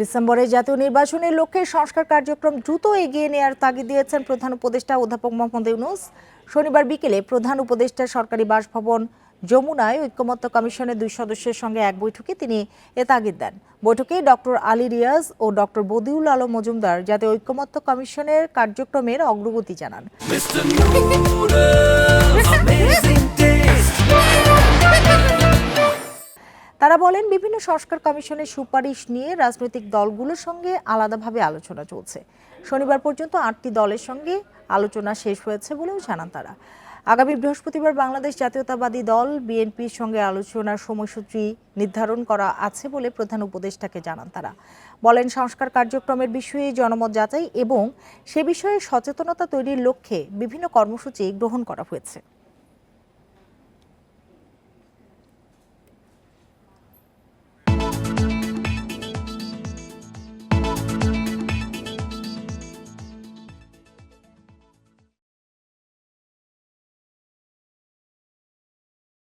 ডিসেম্বরে জাতীয় নির্বাচনের লক্ষ্যে সংস্কার কার্যক্রম দ্রুত এগিয়ে নেওয়ার তাগিদ দিয়েছেন প্রধান উপদেষ্টা অধ্যাপক মোহাম্মদ ইউনুস। শনিবার বিকেলে প্রধান উপদেষ্টা সরকারি বাসভবন যমুনায় ঐক্যমত্য কমিশনের দুই সদস্যের সঙ্গে এক বৈঠকে তিনি এ তাগিদ দেন। বৈঠকে ডক্টর আলী রিয়াজ ও ডক্টর বদিউল আলম মজুমদার জাতীয় ঐক্যমত্য কমিশনের কার্যক্রমের অগ্রগতি জানান। বলেন, বিভিন্ন সংস্কার কমিশনের সুপারিশ নিয়ে রাজনৈতিক দলগুলোর সঙ্গে আলাদাভাবে আলোচনা চলছে। শনিবার পর্যন্ত আটটি দলের সঙ্গে আলোচনা শেষ হয়েছে বলেও জানান তারা। আগামী বৃহস্পতিবার বাংলাদেশ জাতীয়তাবাদী দল বিএনপির সঙ্গে আলোচনার সময়সূচি নির্ধারণ করা আছে বলে প্রধান উপদেষ্টাকে জানান তারা। বলেন, সংস্কার কার্যক্রমের বিষয়ে জনমত যাচাই এবং সে বিষয়ে সচেতনতা তৈরির লক্ষ্যে বিভিন্ন কর্মসূচি গ্রহণ করা হয়েছে।